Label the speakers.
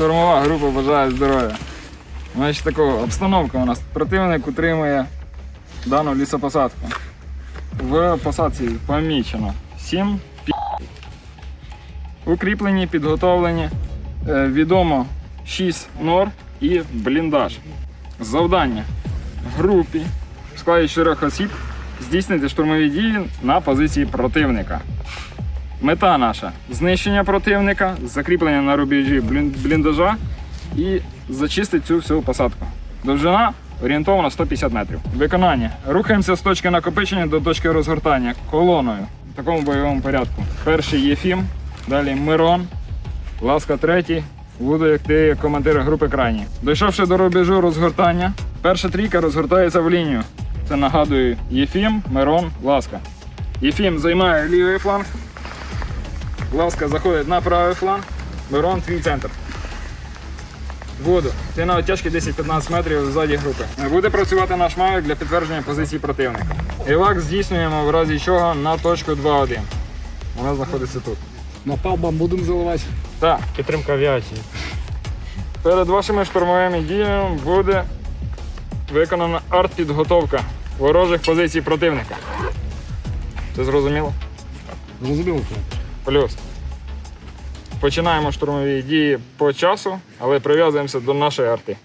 Speaker 1: штурмова група бажає здоров'я. Значить такого, обстановка у нас. Противник утримує дану лісопосадку. В посадці помічено 7 пі. Укріплені, підготовлені. Е, відомо 6 нор і бліндаж. Завдання групі в складі 4 осіб здійснити штурмові дії на позиції противника. Мета наша знищення противника, закріплення на рубежі бліндажа і зачистити цю всю посадку. Довжина орієнтовно 150 метрів. Виконання. Рухаємося з точки накопичення до точки розгортання колоною в такому бойовому порядку. Перший Єфім, далі Мирон, Ласка третій, буду як ти командир групи крайній. Дійшовши до рубежу розгортання, перша трійка розгортається в лінію. Це нагадую Єфім, Мирон, Ласка. Єфім займає лівий фланг, Ласка заходить на правий фланг, Мирон твій центр. Воду. Ти на оттяжки 10-15 метрів ззаді групи. Буде працювати наш мавик для підтвердження позиції противника. Івак здійснюємо в разі чого на точку 2-1. Вона знаходиться тут.
Speaker 2: Напалмом будемо заливати.
Speaker 1: Так,
Speaker 3: Підтримка авіації.
Speaker 1: перед вашими штурмовими діями буде виконана артпідготовка ворожих позицій противника. Це зрозуміло?
Speaker 2: Зрозуміло?
Speaker 1: Плюс. Починаємо штурмові дії по часу, але прив'язуємося до нашої арти.